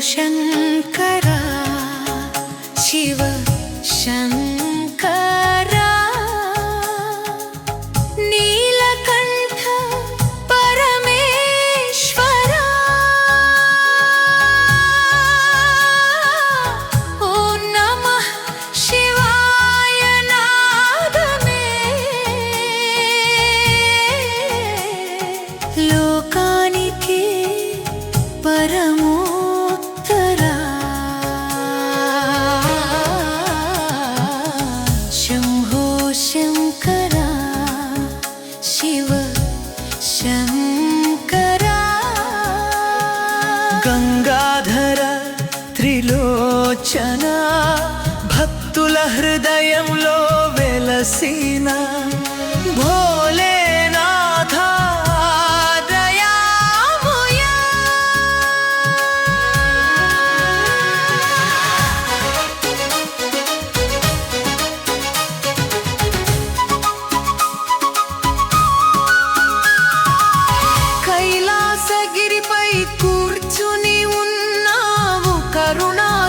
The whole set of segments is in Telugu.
ocean చనా భక్తుల హృదయంలో వెలసిన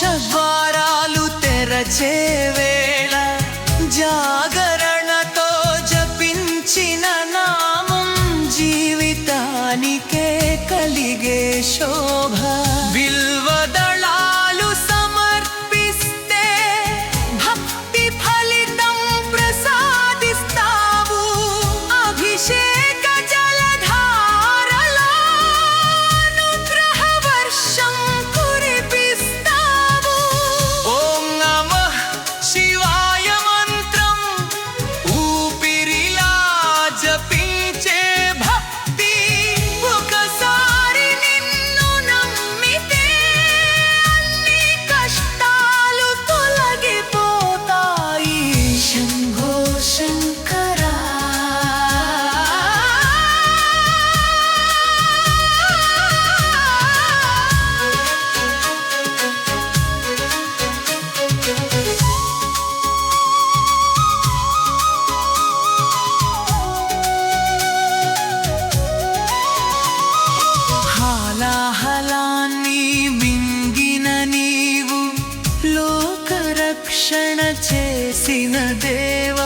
మోక్ష ద్వారాలు తెరచే వేళ జా sina deva